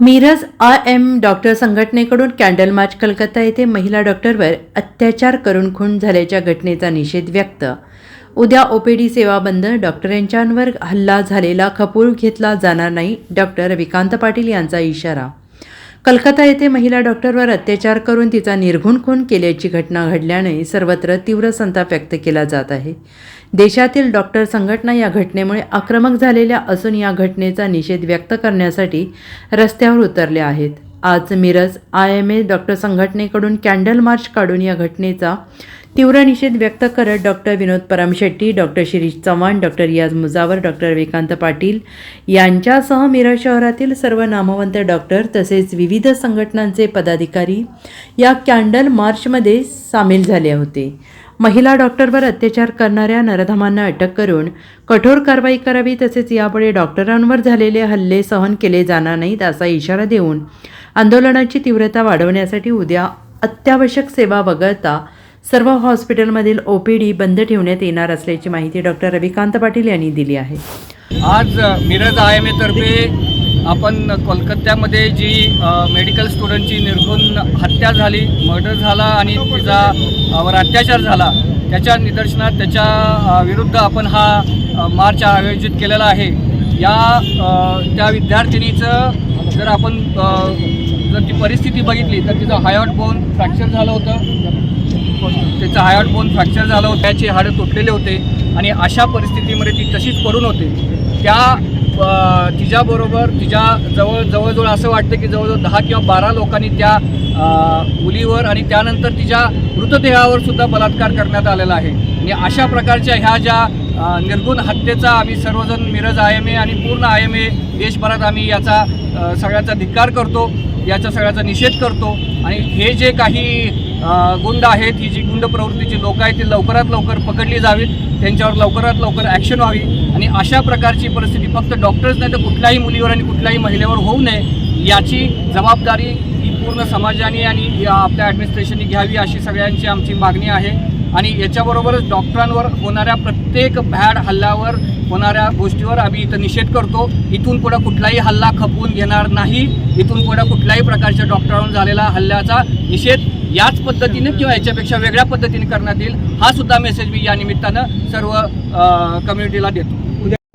Miraj I M doctor संघटनेकडून candle march Calcutta येथे महिला डॉक्टरवर अत्याचार करून खून झाल्याच्या घटनेचा निषेध व्यक्त. उद्या ओपीडी सेवा बंद डॉक्टरांच्यावर हल्ला झालेला खपूर घेतला जाणार नाही डॉक्टर विकांत पाटील यांचा इशारा. कलकत्ता येथे महिला डॉक्टरवर अत्याचार करून तिचा निर्घुण खून केल्याची घटना घडल्याने सर्वत्र तीव्र संताप व्यक्त केला जात आहे. देशातील डॉक्टर संघटना या घटनेमुळे आक्रमक झालेल्या असून या घटनेचा निषेध व्यक्त करण्यासाठी रस्त्यावर उतरल्या आहेत. आज Miraj I M A doctor संघटनेकडून कॅन्डल मार्च काढून या घटनेचा तीव्र निषेध व्यक्त करत doctor Vinod Paramshetti doctor Shirish Chavan doctor Riyaz Mujawar doctor Vikant Patil यांच्यासह मिरज शहरातील सर्व नामवंत डॉक्टर तसेच विविध संघटनांचे पदाधिकारी या कॅन्डल मार्चमध्ये सामील झाले होते. महिला डॉक्टरवर अत्याचार करणाऱ्या नरधमांना अटक करून कठोर कारवाई करावी तसेच यापुढे डॉक्टरांवर झालेले हल्ले सहन केले जाणार नाहीत असा इशारा देऊन आंदोलनाची तीव्रता वाढवण्यासाठी उद्या अत्यावश्यक सेवा वगळता सर्व हॉस्पिटलमधील ओ पी डी बंद ठेवण्यात येणार असल्याची माहिती डॉक्टर रविकांत पाटील यांनी दिली आहे. आज मिरज आय एम एतर्फे आपण कोलकात्यामध्ये जी मेडिकल स्टुडंटची निर्घुण हत्या झाली मर्डर झाला आणि तिचा वर अत्याचार झाला त्याच्या निदर्शनात त्याच्या विरुद्ध आपण हा मार्च आयोजित केलेला आहे. या त्या विद्यार्थिनीचं जर आपण जर ती परिस्थिती बघितली तर तिचं हायॉट बोन फ्रॅक्चर झालं होतं. त्याचं हायॉट बोन फ्रॅक्चर झालं होतं त्याचे हाडं तुटलेले होते आणि अशा परिस्थितीमध्ये ती तशीच पडून होते. त्या तिच्याबरोबर तिच्या जवळ जवळजवळ असं वाटतं की जवळजवळ दहा किंवा बारा लोकांनी त्या मुलीवर आणि त्यानंतर तिच्या मृतदेहावर सुद्धा बलात्कार करण्यात आलेला आहे. आणि अशा प्रकारच्या ह्या ज्या निर्गुण हत्येचा आम्ही सर्वजण मिरज आय एम ए आणि पूर्ण आय एम ए देशभरात आम्ही याचा सगळ्याचा धिक्कार करतो याचा सगळ्याचा निषेध करतो. आणि हे जे काही गुंड आहेत ही जी गुंड प्रवृत्तीची लोक आहेत ती लवकरात लवकर पकडली जावीत त्यांच्यावर लवकरात लवकर ॲक्शन व्हावी. आणि अशा प्रकारची परिस्थिती फक्त डॉक्टर्स नाही तर कुठल्याही मुलीवर आणि कुठल्याही महिलेवर होऊ नये याची जबाबदारी ही पूर्ण समाजाने आणि आपल्या ॲडमिनिस्ट्रेशनने घ्यावी अशी सगळ्यांची आमची मागणी आहे. आणि याच्याबरोबरच डॉक्टरांवर होणाऱ्या प्रत्येक भॅड हल्ल्यावर होणाऱ्या गोष्टीवर आम्ही इथं निषेध करतो. इथून पुढं कुठलाही हल्ला खपवून घेणार नाही. इथून पुढं कुठल्याही प्रकारच्या डॉक्टरांवर झालेला हल्ल्याचा निषेध याच पद्धतीने किंवा याच्यापेक्षा वेगळ्या पद्धतीने करण्यात येईल हा सुद्धा मेसेज मी या निमित्तानं सर्व कम्युनिटीला देतो.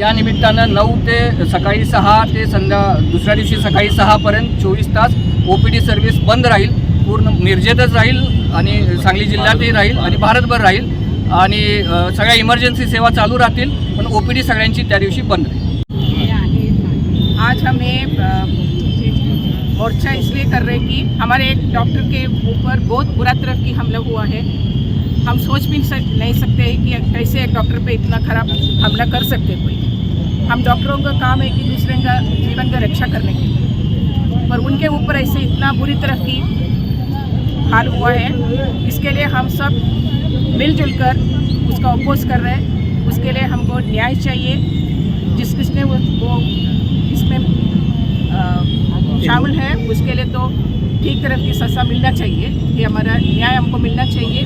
या निमित्तानं नऊ ते सकाळी सहा ते संध्या दुसऱ्या दिवशी सकाळी सहापर्यंत चोवीस तास ओ पी डी सर्व्हिस बंद राहील. पूर्ण मिरजेतच राहील आणि सांगली जिल्ह्यातही राहील आणि भारतभर राहील. आणि सगळ्या इमर्जन्सी सेवा चालू राहतील पण ओ पी डी सगळ्यांची त्या दिवशी बंद राहील. आज हमें मोर्चा इसलिए कर रहे हैं कि हमारे एक डॉक्टर के ऊपर बहुत बुरा तरफ़ की हमला हुआ है। हम सोच भी नहीं सकते हैं कि कैसे एक डॉक्टर पे इतना खराब हमला कर सकते कोई। हम डॉक्टरों का काम है कि दूसरे का जीवन का रक्षा करने के लिए। पर उनके ऊपर ऐसे इतना बुरी तरह की हाल हुआ है इसके लिए हम सब मिलजुल कर उसका अपोज कर रहे हैं। उसके लिए हमको न्याय चाहिए। जिस किसने वो, इसमें शामिल है, उसके लिए तो ठीक तरह की सज़ा मिलना चाहिए कि हमारा न्याय हमको मिलना चाहिए।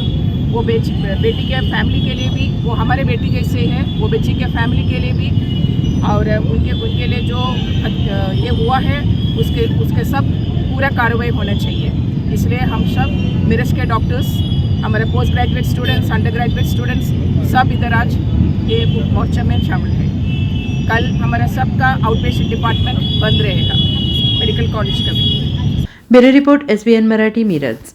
वो बेटी बेटी के फैमिली के लिए भी, वो हमारे बेटी जैसे है, वो बेटी के फैमिली के लिए भी, और उनके उनके लिए जो ये हुआ है, उसके उसके सब पूरा कार्रवाई होना चाहिए। इसलिए हम सब, मिरज के डॉक्टर्स हमारे post graduate students undergraduate students सब इधर आज ये मोर्चा में शामिल है। कल हमारा सबका आउट पेशेंट डिपार्टमेंट बंद रहेगा। मेडिकल कॉलेज का भी bureau report S Marathi Miraj.